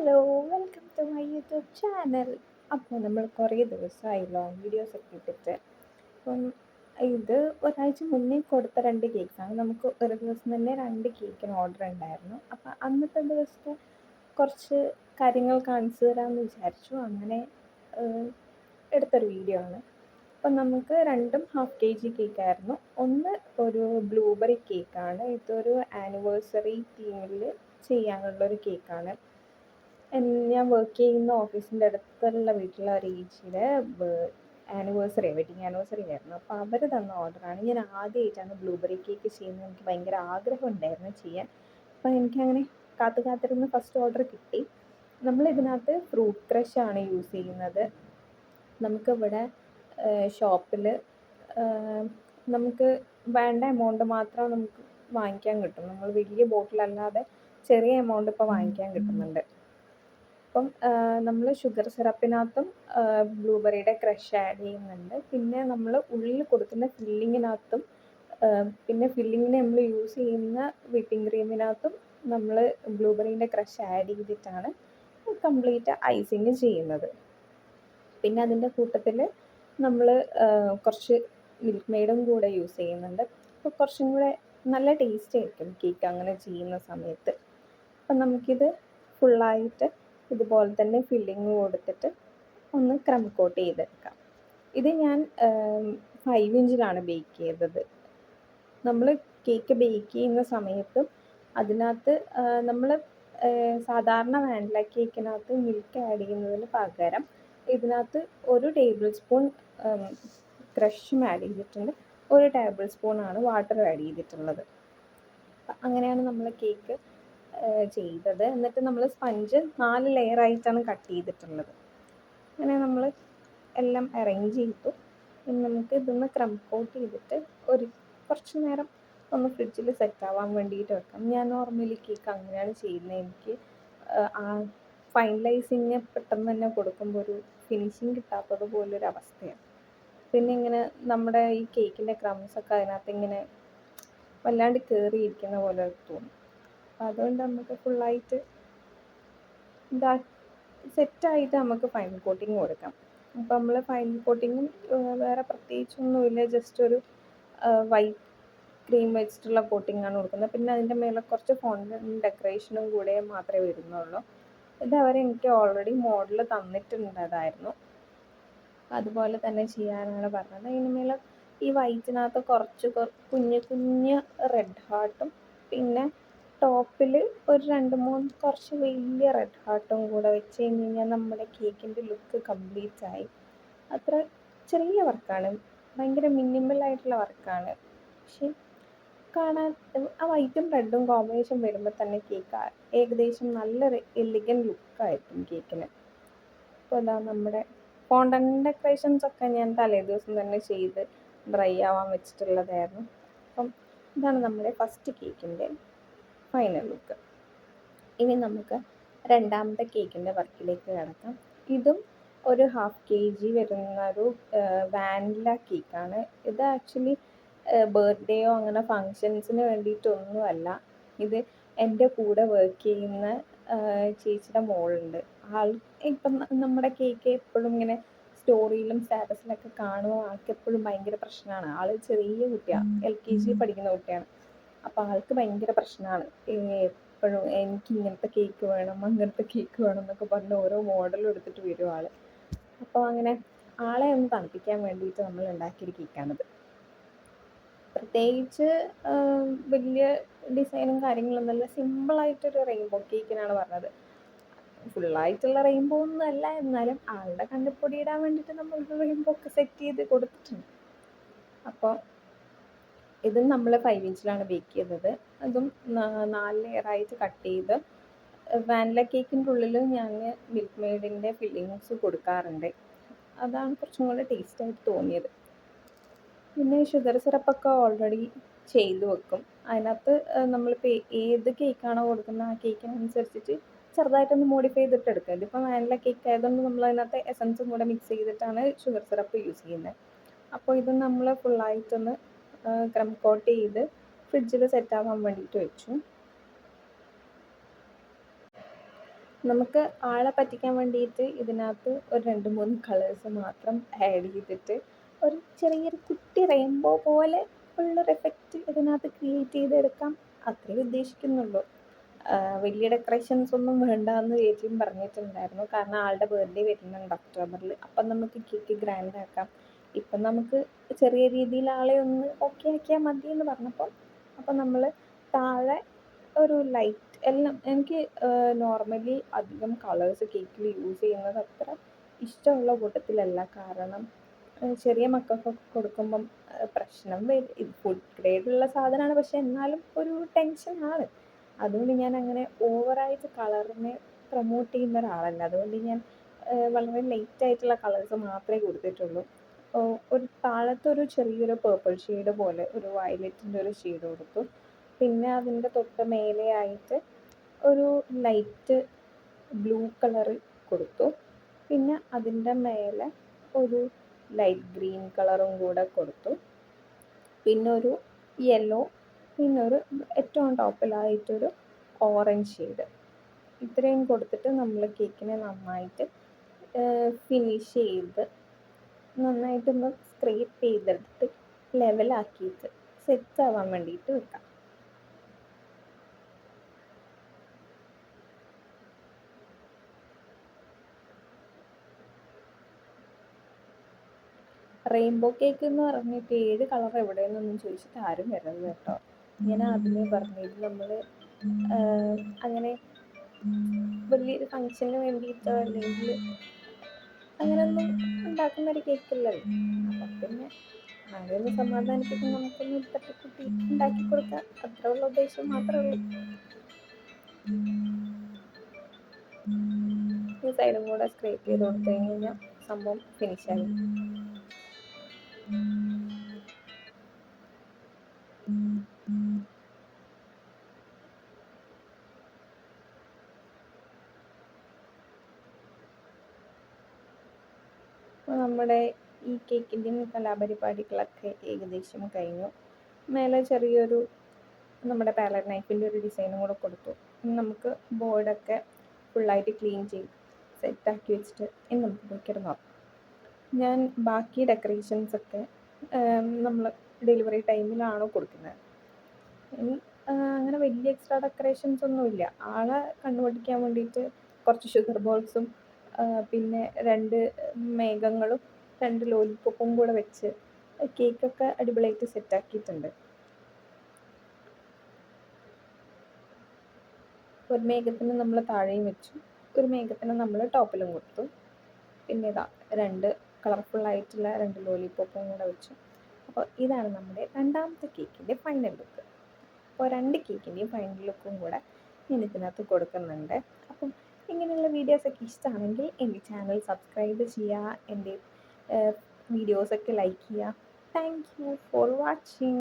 Hello welcome to my YouTube channel അപ്പോൾ നമ്മൾ കുറേ ദിവസമായി ലോങ് വീഡിയോസ് ഒക്കെ ഇട്ടിട്ട്. അപ്പം ഇത് ഒരാഴ്ച മുന്നേ കൊടുത്ത രണ്ട് കേക്കാണ് നമുക്ക് ഒരു ദിവസം തന്നെ രണ്ട് കേക്കിന് ഓർഡർ ഉണ്ടായിരുന്നു. അപ്പം അന്നത്തെ ദിവസത്തെ കുറച്ച് കാര്യങ്ങൾ കാണിച്ചു തരാമെന്ന് വിചാരിച്ചു. അങ്ങനെ എടുത്തൊരു വീഡിയോ ആണ്. അപ്പം നമുക്ക് രണ്ടും ഹാഫ് കെ ജി കേക്കായിരുന്നു ഒന്ന് ഒരു ബ്ലൂബെറി കേക്കാണ് ഇതൊരു ആനിവേഴ്സറി തീമിൽ ചെയ്യാനുള്ളൊരു കേക്കാണ് ഞാൻ വർക്ക് ചെയ്യുന്ന ഓഫീസിന്റെ അടുത്തുള്ള വീട്ടിലെ ഒരു ഏച്ചിയുടെ ആനിവേഴ്സറി വെഡിങ് ആനിവേഴ്സറി ആയിരുന്നു. അപ്പോൾ അവർ തന്ന ഓർഡറാണ് ഞാൻ ആദ്യമായിട്ടാണ് ബ്ലൂബെറി കേക്ക് ചെയ്യുന്നത്. എനിക്ക് ഭയങ്കര ആഗ്രഹം ഉണ്ടായിരുന്നു ചെയ്യാൻ. അപ്പോൾ എനിക്കങ്ങനെ കാത്തു കാത്തിരുന്ന് ഫസ്റ്റ് ഓർഡർ കിട്ടി. നമ്മൾ ഇതിനകത്ത് ഫ്രൂട്ട് ക്രഷ് ആണ് യൂസ് ചെയ്യുന്നത്. നമുക്കിവിടെ ഷോപ്പിൽ നമുക്ക് വേണ്ട എമൗണ്ട് മാത്രം നമുക്ക് വാങ്ങിക്കാൻ കിട്ടും. നമ്മൾ വലിയ ബോട്ടിലല്ലാതെ ചെറിയ എമൗണ്ട് ഇപ്പോൾ വാങ്ങിക്കാൻ കിട്ടുന്നുണ്ട്. അപ്പം നമ്മൾ ഷുഗർ സിറപ്പിനകത്തും ബ്ലൂബെറിയുടെ ക്രഷ് ആഡ് ചെയ്യുന്നുണ്ട്. പിന്നെ നമ്മൾ ഉള്ളിൽ കൊടുക്കുന്ന ഫില്ലിങ്ങിനകത്തും പിന്നെ ഫില്ലിങ്ങിന് നമ്മൾ യൂസ് ചെയ്യുന്ന വിപ്പിംഗ് ക്രീമിനകത്തും നമ്മൾ ബ്ലൂബെറീന്റെ ക്രഷ് ആഡ് ചെയ്തിട്ടാണ് കംപ്ലീറ്റ് ഐസിങ് ചെയ്യുന്നത്. പിന്നെ അതിന്റെ കൂട്ടത്തിൽ നമ്മൾ കുറച്ച് മിൽക്ക് മെയ്ഡും കൂടെ യൂസ് ചെയ്യുന്നുണ്ട്. അപ്പോൾ കുറച്ചും കൂടെ നല്ല ടേസ്റ്റ് ആയിരിക്കും കേക്ക് അങ്ങനെ ചെയ്യുന്ന സമയത്ത്. അപ്പം നമുക്കിത് ഫുള്ളായിട്ട് ഇതുപോലെ തന്നെ ഫില്ലിങ് കൊടുത്തിട്ട് ഒന്ന് ക്രം കോട്ട് ചെയ്തെടുക്കാം. ഇത് ഞാൻ ഫൈവ് ഇഞ്ചിലാണ് ബേക്ക് ചെയ്തത്. നമ്മൾ കേക്ക് ബേക്ക് ചെയ്യുന്ന സമയത്തും അതിനകത്ത് നമ്മൾ സാധാരണ വാനില കേക്കിനകത്ത് മിൽക്ക് ആഡ് ചെയ്യുന്നതിന് പകരം ഇതിനകത്ത് ഒരു ടേബിൾ സ്പൂൺ ക്രഷും ആഡ് ചെയ്തിട്ടുണ്ട്. ഒരു ടേബിൾ സ്പൂണാണ് വാട്ടർ ആഡ് ചെയ്തിട്ടുള്ളത്. അങ്ങനെയാണ് നമ്മൾ കേക്ക് ചെയ്തത്. എന്നിട്ട് നമ്മൾ സ്പഞ്ച് നാല് ലെയർ ആയിട്ടാണ് കട്ട് ചെയ്തിട്ടുള്ളത്. അങ്ങനെ നമ്മൾ എല്ലാം അറേഞ്ച് ചെയ്തു. നമുക്ക് ഇതൊന്ന് ക്രം കോട്ട് ചെയ്തിട്ട് ഒരു കുറച്ച് നേരം ഒന്ന് ഫ്രിഡ്ജിൽ സെറ്റ് ആവാൻ വേണ്ടിയിട്ട് വെക്കാം. ഞാൻ നോർമലി കേക്ക് അങ്ങനെയാണ് ചെയ്യുന്നത്. എനിക്ക് ആ ഫൈനലൈസിങ് പെട്ടെന്ന് തന്നെ കൊടുക്കുമ്പോൾ ഒരു ഫിനിഷിങ് കിട്ടാത്തത് പോലൊരു അവസ്ഥയാണ്. പിന്നെ ഇങ്ങനെ നമ്മുടെ ഈ കേക്കിന്റെ ക്രംസ് ഒക്കെ അതിനകത്ത് ഇങ്ങനെ വല്ലാണ്ട് കയറിയിരിക്കുന്ന പോലെ തോന്നും. അപ്പം അതുകൊണ്ട് നമുക്ക് ഫുള്ളായിട്ട് ഇതാ സെറ്റായിട്ട് നമുക്ക് ഫൈനൽ കോട്ടിങ് കൊടുക്കാം. അപ്പം നമ്മൾ ഫൈനൽ കോട്ടിങ്ങും വേറെ പ്രത്യേകിച്ചൊന്നുമില്ല. ജസ്റ്റ് ഒരു വൈറ്റ് ക്രീം വെച്ചിട്ടുള്ള കോട്ടിംഗ് ആണ് കൊടുക്കുന്നത്. പിന്നെ അതിന്റെ മേലെ കുറച്ച് ഫോണ്ടൻ ഡെക്കറേഷനും കൂടെ മാത്രമേ വരുന്നുള്ളൂ. ഇത് അവർ എനിക്ക് ഓൾറെഡി മോഡൽ തന്നിട്ടുണ്ടതായിരുന്നു അതുപോലെ തന്നെ ചെയ്യാനാണ് പറഞ്ഞത്. അതിന് മേലെ ഈ വൈറ്റിനകത്ത് കുറച്ച് കുഞ്ഞ് കുഞ്ഞ് റെഡ് ഹാർട്ടും പിന്നെ ടോപ്പിൽ ഒരു രണ്ട് മൂന്ന് കുറച്ച് വലിയ റെഡ് ഹാർട്ടും കൂടെ വെച്ച് കഴിഞ്ഞ് കഴിഞ്ഞാൽ നമ്മുടെ കേക്കിന്റെ ലുക്ക് കംപ്ലീറ്റ് ആയി. അത്ര ചെറിയ വർക്കാണ് ഭയങ്കര മിനിമൽ ആയിട്ടുള്ള വർക്കാണ് പക്ഷേ കാണാൻ ആ വൈറ്റും റെഡും കോമ്പിനേഷൻ വരുമ്പോൾ തന്നെ കേക്ക് ഏകദേശം നല്ലൊരു എലിഗൻ ലുക്കായിരിക്കും കേക്കിന് അപ്പോൾ അതാ നമ്മുടെ ഫോണ്ടൻ ഡെക്കറേഷൻസ് ഒക്കെ ഞാൻ തലേ ദിവസം തന്നെ ചെയ്ത് ഡ്രൈ ആവാൻ വെച്ചിട്ടുള്ളതായിരുന്നു. അപ്പം ഇതാണ് നമ്മുടെ ഫസ്റ്റ് കേക്കിന്റെ ഫൈനൽ ലുക്ക് ഇനി നമുക്ക് രണ്ടാമത്തെ കേക്കിന്റെ വർക്കിലേക്ക് കിടക്കാം. ഇതും ഒരു ഹാഫ് കെ ജി വരുന്ന ഒരു വാനില കേക്കാണ് ഇത് ആക്ച്വലി ബർത്ത്ഡേയോ അങ്ങനെ ഫങ്ഷൻസിന് വേണ്ടിയിട്ടൊന്നുമല്ല. ഇത് എന്റെ കൂടെ വർക്ക് ചെയ്യുന്ന ചേച്ചിയുടെ മോളുണ്ട്. ആൾ ഇപ്പം നമ്മുടെ കേക്ക് എപ്പോഴും ഇങ്ങനെ സ്റ്റോറിയിലും സ്റ്റാറ്റസിലൊക്കെ കാണുമ്പോൾ ആൾക്ക് എപ്പോഴും ഭയങ്കര പ്രശ്നമാണ്. ആൾ ചെറിയ കുട്ടിയാണ് എൽ കെ ജി പഠിക്കുന്ന കുട്ടിയാണ്. അപ്പോൾ ആൾക്ക് ഭയങ്കര പ്രശ്നമാണ് എപ്പോഴും എനിക്ക് ഇങ്ങനത്തെ കേക്ക് വേണം അങ്ങനത്തെ കേക്ക് വേണം എന്നൊക്കെ പറഞ്ഞ് ഓരോ മോഡലും എടുത്തിട്ട് വരും ആൾ അപ്പോൾ അങ്ങനെ ആളെ ഒന്ന് തണുപ്പിക്കാൻ വേണ്ടിയിട്ട് നമ്മൾ ഉണ്ടാക്കിയൊരു കേക്കാണിത് പ്രത്യേകിച്ച് വലിയ ഡിസൈനും കാര്യങ്ങളൊന്നുമല്ല സിമ്പിളായിട്ടൊരു റെയിൻബോ കേക്കിനാണ് പറഞ്ഞത്. ഫുള്ളായിട്ടുള്ള റെയിൻബോ ഒന്നും അല്ല. എന്നാലും ആളുടെ കണ്ണിപ്പൊടി ഇടാൻ വേണ്ടിയിട്ട് നമ്മൾ റെയിൻബോ ഒക്കെ സെറ്റ് ചെയ്ത് കൊടുത്തിട്ടുണ്ട്. അപ്പോൾ ഇതും നമ്മൾ ഫൈവ് ഇഞ്ചിലാണ് ബേക്ക് ചെയ്തത് അതും നാല് ലെയറായിട്ട് കട്ട് ചെയ്ത് വാനില കേക്കിന്റെ ഉള്ളിൽ ഞാൻ മിൽക്ക് മെയ്ഡിന്റെ ഫില്ലിങ്സ് കൊടുക്കാറുണ്ട്. അതാണ് കുറച്ചും കൂടെ ടേസ്റ്റായിട്ട് തോന്നിയത്. പിന്നെ ഷുഗർ സിറപ്പൊക്കെ ഓൾറെഡി ചെയ്ത് വെക്കും. അതിനകത്ത് നമ്മളിപ്പോൾ ഏത് കേക്കാണോ കൊടുക്കുന്നത് ആ കേക്കിനനുസരിച്ചിട്ട് ചെറുതായിട്ടൊന്ന് മോഡിഫൈ ചെയ്തിട്ട് എടുക്കുക ഇതിപ്പോൾ വാനില കേക്ക് ആയതുകൊണ്ട് നമ്മൾ അതിനകത്ത് എസൻസും കൂടെ മിക്സ് ചെയ്തിട്ടാണ് ഷുഗർ സിറപ്പ് യൂസ് ചെയ്യുന്നത്. അപ്പോൾ ഇത് നമ്മൾ ഫുള്ളായിട്ടൊന്ന് ക്രം കോട്ട് ചെയ്ത് ഫ്രിഡ്ജിൽ സെറ്റാവാൻ വേണ്ടിയിട്ട് വെച്ചു. നമുക്ക് ആളെ പറ്റിക്കാൻ വേണ്ടിയിട്ട് ഇതിനകത്ത് ഒരു രണ്ട് മൂന്ന് കളേഴ്സ് മാത്രം ആഡ് ചെയ്തിട്ട് ഒരു ചെറിയൊരു കുട്ടി റെയിൻബോ പോലെ ഉള്ളൊരു എഫക്റ്റ് ഇതിനകത്ത് ക്രിയേറ്റ് ചെയ്തെടുക്കാം. അത്രേ ഉദ്ദേശിക്കുന്നുള്ളൂ. വലിയ ഡെക്കറേഷൻസ് ഒന്നും വേണ്ട എന്ന് ചേച്ചിയും പറഞ്ഞിട്ടുണ്ടായിരുന്നു. കാരണം ആളുടെ ബർത്ത്ഡേ വരുന്നുണ്ട് ഒക്ടോബറിൽ അപ്പം നമുക്ക് കേക്ക് ഗ്രാൻഡ് ആക്കാം. ഇപ്പം നമുക്ക് ചെറിയ രീതിയിൽ ആളെ ഒന്ന് ഓക്കെ ആക്കിയാൽ മതി എന്ന് പറഞ്ഞപ്പോൾ അപ്പം നമ്മൾ താഴെ ഒരു ലൈറ്റ് എല്ലാം എനിക്ക് നോർമലി അധികം കളേഴ്സ് കേക്കിൽ യൂസ് ചെയ്യുന്നത് അത്ര ഇഷ്ടമുള്ള കൂട്ടത്തിലല്ല. കാരണം ചെറിയ മക്കൾക്കൊക്കെ കൊടുക്കുമ്പം പ്രശ്നം വരും. ഫുഡ് ഗ്രേഡുള്ള സാധനമാണ്. പക്ഷെ എന്നാലും ഒരു ടെൻഷനാണ് അതുകൊണ്ട് ഞാൻ അങ്ങനെ ഓവറായിട്ട് കളറിനെ പ്രൊമോട്ട് ചെയ്യുന്ന ഒരാളല്ല. അതുകൊണ്ട് ഞാൻ വളരെ ലൈറ്റ് ആയിട്ടുള്ള കളേഴ്സ് മാത്രമേ കൊടുത്തിട്ടുള്ളൂ. ഒരു താഴത്തൊരു ചെറിയൊരു പേർപ്പിൾ ഷെയ്ഡ് പോലെ ഒരു വയലറ്റിന്റെ ഒരു ഷെയ്ഡ് കൊടുത്തു. പിന്നെ അതിന്റെ തൊട്ട് മേലെയായിട്ട് ഒരു ലൈറ്റ് ബ്ലൂ കളർ കൊടുത്തു. പിന്നെ അതിന്റെ മേലെ ഒരു ലൈറ്റ് ഗ്രീൻ കളറും കൂടെ കൊടുത്തു. പിന്നെ ഒരു യെല്ലോ പിന്നെ ഒരു ഏറ്റവും ടോപ്പിലായിട്ടൊരു ഓറഞ്ച് ഷെയ്ഡ് ഇത്രയും കൊടുത്തിട്ട് നമ്മൾ കേക്കിനെ നന്നായിട്ട് ഫിനിഷ് ചെയ്ത് നന്നായിട്ടൊന്ന് സ്ക്രേപ്പ് ചെയ്തെടുത്ത് ലെവലാക്കിയിട്ട് സെറ്റ് ആവാൻ വേണ്ടിയിട്ട് വെക്കാം. റെയിൻബോ കേക്ക് എന്ന് പറഞ്ഞിട്ട് ഏഴ് കളർ എവിടെ നിന്നൊന്നും ചോദിച്ചിട്ട് ആരും വരരുത് കേട്ടോ. ഞാൻ ആദ്യമേ പറഞ്ഞത് നമ്മൾ അങ്ങനെ വലിയൊരു ഫങ്ഷന് വേണ്ടിയിട്ടോ അല്ലെങ്കിൽ അങ്ങനെയൊന്നും ഉണ്ടാക്കുന്ന ഒരു കേക്കല്ലല്ലോ അപ്പം പിന്നെ ആരെ ഒന്ന് സമാധാനിപ്പിക്കാൻ നമുക്കൊന്ന് തട്ടിക്കുട്ടി ഉണ്ടാക്കി കൊടുക്കാം. ഉള്ള ഉദ്ദേശം മാത്രമേ ഉള്ളൂ. ഈ സൈഡും കൂടെ സ്ക്രേപ്പ് ചെയ്ത് കൊടുത്തു കഴിഞ്ഞാൽ സംഭവം ഫിനിഷായി നമ്മുടെ ഈ കേക്കിന്റെയും കലാപരിപാടികളൊക്കെ ഏകദേശം കഴിഞ്ഞു. മേലെ ചെറിയൊരു നമ്മുടെ പാലറ്റ് നൈഫിന്റെ ഒരു ഡിസൈനും കൂടെ കൊടുത്തു. നമുക്ക് ബോർഡൊക്കെ ഫുള്ളായിട്ട് ക്ലീൻ ചെയ്ത് സെറ്റാക്കി വെച്ചിട്ട് ഇനി നമുക്ക് പോയി ഞാൻ ബാക്കി ഡെക്കറേഷൻസ് ഒക്കെ നമ്മൾ ഡെലിവറി ടൈമിലാണോ കൊടുക്കുന്നത്. ഇനി അങ്ങനെ വലിയ എക്സ്ട്രാ ഡെക്കറേഷൻസ് ഒന്നുമില്ല ആളെ കണ്ണുപൊട്ടിക്കാൻ വേണ്ടിയിട്ട് കുറച്ച് ഷുഗർ ബോൾസും പിന്നെ രണ്ട് മേഘങ്ങളും രണ്ട് ലോലിപോപ്പും കൂടെ വെച്ച് കേക്കൊക്കെ അടിപൊളിയായിട്ട് സെറ്റാക്കിയിട്ടുണ്ട് ഒരു മേഘത്തിന് നമ്മൾ താഴെയും വെച്ചു. ഒരു മേഘത്തിന് നമ്മൾ ടോപ്പിലും കൊടുത്തു. പിന്നെ ഇതാ രണ്ട് കളർഫുള്ളായിട്ടുള്ള രണ്ട് ലോലിപോപ്പും കൂടെ വെച്ചു. അപ്പോൾ ഇതാണ് നമ്മുടെ രണ്ടാമത്തെ കേക്കിന്റെ ഫൈനൽ ലുക്ക് അപ്പോൾ രണ്ട് കേക്കിന്റെയും ഫൈനൽ ലുക്കും കൂടെ ഞാൻ ഇതിനകത്ത് കൊടുക്കുന്നുണ്ട്. അപ്പം ഇങ്ങനെയുള്ള വീഡിയോസൊക്കെ ഇഷ്ടമാണെങ്കിൽ എന്റെ ചാനൽ സബ്സ്ക്രൈബ് ചെയ്യുക എന്റെ വീഡിയോസൊക്കെ ലൈക്ക് ചെയ്യുക. Thank you for watching